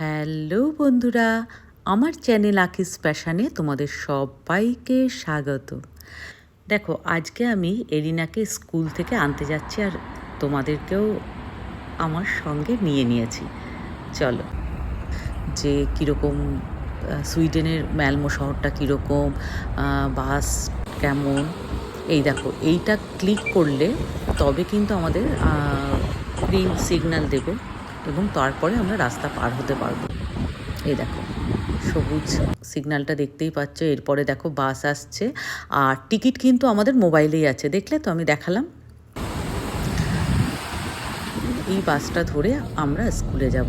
Hello বন্ধুরা, আমার channel আকিস প্যাশানে তোমাদের সবাইকে স্বাগত। দেখো, আজকে আমি এরিনাকে স্কুল থেকে আনতে যাচ্ছি আর তোমাদেরকেও আমার সঙ্গে নিয়ে নিয়েছি। চলো, যে কীরকম সুইডেনের ম্যালমো শহরটা কীরকম বাস কেমন, এই দেখো, এইটা ক্লিক করলে তবে কিন্তু আমাদের গ্রিন সিগন্যাল দেবে। এবং তারপরে আমরা রাস্তা পার হতে পারব। এই দেখো, সবুজ সিগন্যালটা দেখতেই পাচ্ছ। এরপরে দেখো বাস আসছে। আর টিকিট কিন্তু আমাদের মোবাইলেই আছে। দেখলে তো আমি দেখালাম। এই বাসটা ধরে আমরা স্কুলে যাব।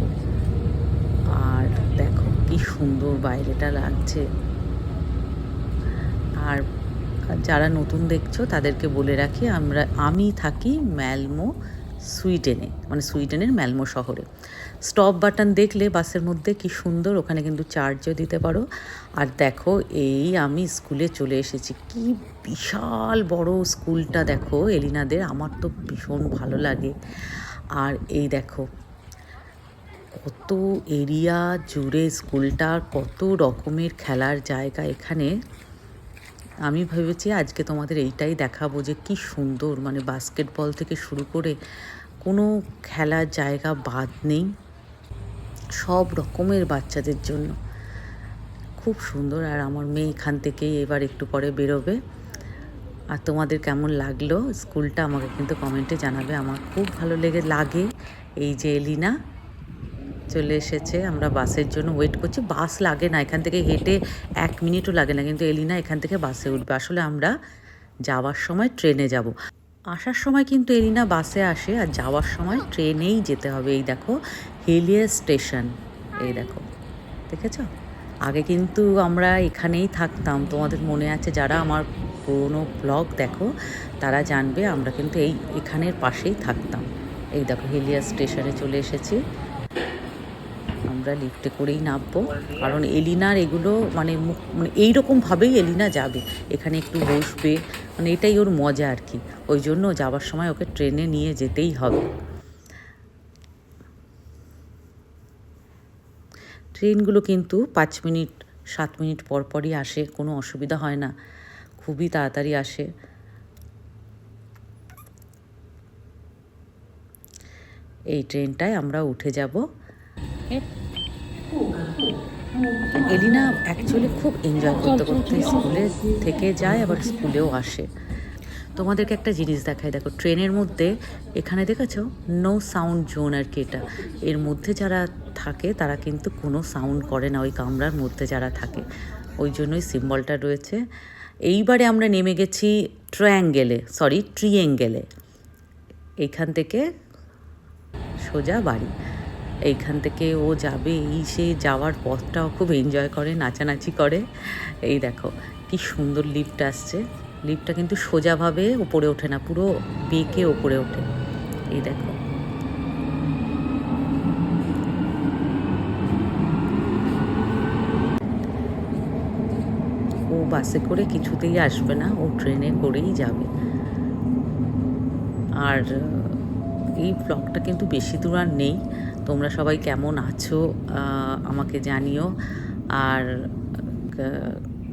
আর দেখো কি সুন্দর বাইরেটা লাগছে। আর যারা নতুন দেখছ তাদেরকে বলে রাখি, আমরা, আমি থাকি ম্যালমো সুইডেনে মানে সুইডেনের ম্যালমো শহরে। স্টপ বাটন দেখলে বাসের মধ্যে কি সুন্দর, ওখানে কিন্তু চার্জও দিতে পারো। আর দেখো, এই আমি স্কুলে চলে এসেছি। কি বিশাল বড় স্কুলটা দেখো, এলিনাদের। আমার তো ভীষণ ভালো লাগে। আর এই দেখো, কত এরিয়া জুড়ে স্কুলটা, কত রকমের খেলার জায়গা এখানে। আমি ভেবেছি আজকে তোমাদের এইটাই দেখাবো যে কি সুন্দর মানে বাস্কেটবল থেকে শুরু করে কোনো খেলার জায়গা বাদ নেই। সব রকমের বাচ্চাদের জন্য। খুব সুন্দর। আর আমার মেয়ে এখান থেকেই এবার একটু পরে বেরোবে। আর তোমাদের কেমন লাগল? স্কুলটা আমাকে কিন্তু কমেন্টে জানাবে। আমার খুব ভালো লেগে, লাগে এই যে এলিনা। চলে এসেছে। আমরা বাসের জন্য ওয়েট করছি। বাস লাগে না। এখান থেকে হেঁটে এক মিনিটও লাগে না। কিন্তু এলিনা এখান থেকে বাসে উঠবে। আসলে আমরা যাওয়ার সময় ট্রেনে যাব। আসার সময় কিন্তু এলিনা বাসে আসে আর যাওয়ার সময় ট্রেনেই যেতে হবে। এই দেখো, হেলিয়া স্টেশন। এই দেখো, দেখেছ? আগে কিন্তু আমরা এখানেই থাকতাম। তোমাদের মনে আছে যারা আমার পুরনো ব্লগ দেখো, তারা জানবে আমরা কিন্তু এই এখানের পাশেই থাকতাম। এই দেখো, হেলিয়া স্টেশনে চলে এসেছি। আমরা লিফটে করেই নামবো। কারণ এলিনার এগুলো মানে মানে এইরকমভাবেই এলিনা যাবে। এখানে একটু বসবে। মানে এটাই ওর মজা আর কি। ওই জন্য যাওয়ার সময় ওকে ট্রেনে নিয়ে যেতেই হবে। ট্রেনগুলো কিন্তু পাঁচ মিনিট, সাত মিনিট পর পরই আসে। কোনো অসুবিধা হয় না। খুবই তাড়াতাড়ি আসে। এই ট্রেনটায় আমরা উঠে যাব। এলিনা অ্যাকচুয়ালি খুব এনজয় করতে করতে স্কুলে থেকে যায়, আবার স্কুলেও আসে। তোমাদেরকে একটা জিনিস দেখাই, দেখো, ট্রেনের মধ্যে, এখানে দেখেছ? নো সাউন্ড জোন আর কি এটা। এর মধ্যে যারা থাকে, তারা কিন্তু কোনো সাউন্ড করে না, ওই কামরার মধ্যে যারা থাকে। ওই জন্যই সিম্বলটা রয়েছে। এইবারে আমরা নেমে গেছি ট্রায়াঙ্গেলে সরি ট্রিয়েঙ্গেলে এইখান থেকে সোজা বাড়ি। এইখান থেকে ও যাবে, এই সে যাওয়ার পথটাও খুব এনজয় করে, নাচানাচি করে। এই দেখো, কি সুন্দর লিফট আসছে। লিফটটা কিন্তু সোজাভাবে উপরে ওঠে না, পুরো বেঁকে ওপরে ওঠে। এই দেখো। ও বাসে করে কিছুতেই আসবে না, ও ট্রেনে করেই যাবে। আর এই ব্লগটা কিন্তু বেশি দূর আর নেই। তোমরা সবাই কেমন আছো? আমাকে জানিও। আর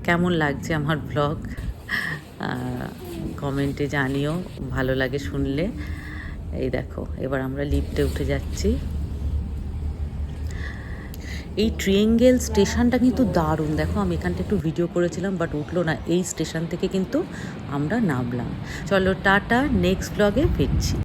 কেমন লাগছে আমার ব্লগ কমেন্টে জানিও, ভালো লাগে শুনলে। এই দেখো, এবার আমরা লিফটে উঠে যাচ্ছি। এই ট্রিয়েঙ্গেল স্টেশনটা কিন্তু দারুণ। দেখো, আমি এখানটা একটু ভিডিও করেছিলাম বাট উঠল না। এই স্টেশন থেকে কিন্তু আমরা নামলাম। চলো, টাটা নেক্সট ব্লগে ফিরছি।